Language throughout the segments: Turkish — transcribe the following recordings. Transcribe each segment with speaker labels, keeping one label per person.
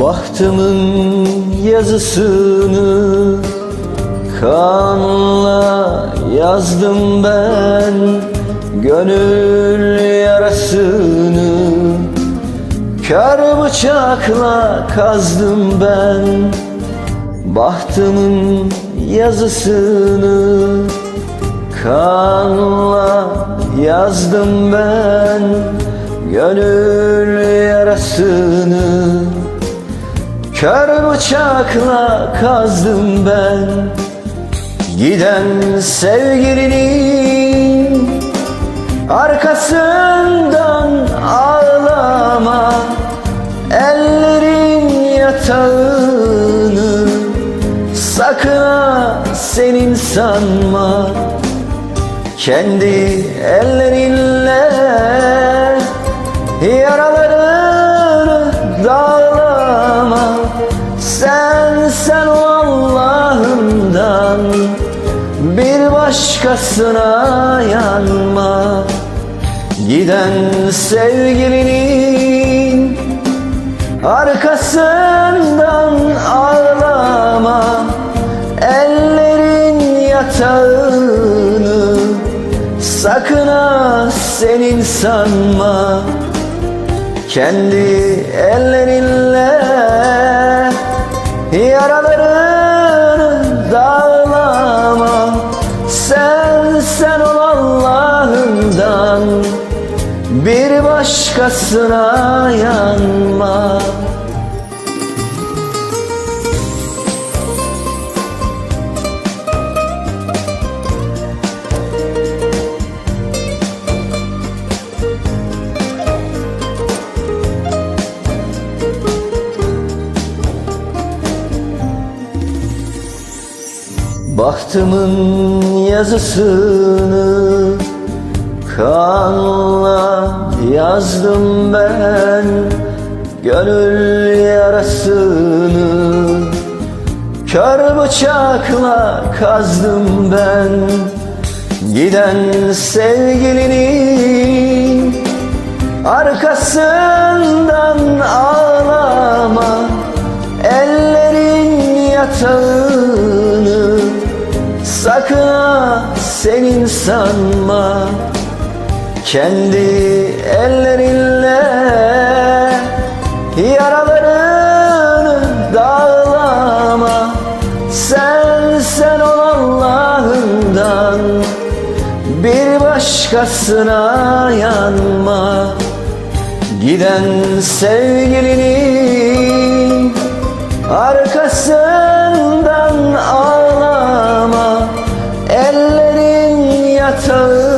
Speaker 1: Bahtımın yazısını kanla yazdım ben. Gönül yarasını kör bıçakla kazdım ben. Bahtımın yazısını kanla yazdım ben. Gönül yarasını Kör bıçakla kazdım ben. Giden sevgilinin Arkasından ağlama. Ellerin yatağını Sakın ha senin sanma Kendi ellerinle Yaralarını başkasına yanma. Giden sevgilinin Arkasından ağlama. Ellerin yatağını Sakın senin sanma Kendi ellerinle başkasına yanma. Bahtımın yazısını kanla yazdım ben Gönül yarasını. Kör bıçakla kazdım ben Giden sevgilinin arkasından ağlama Ellerin yatağını. Sakın senin sanma Kendi ellerinle Yaralarını dağlama. Sen sen ol Allah'ından Bir başkasına yanma. Giden sevgilinin Arkasından ağlama. Ellerin yatağını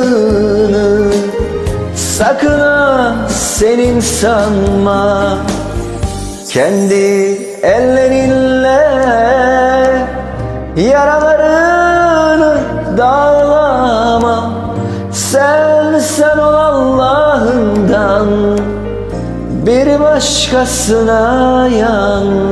Speaker 1: Sakın ha senin sanma. Kendi ellerinle Yaralarını dağlama. Sen sen ol Allah'ından bir başkasına yanma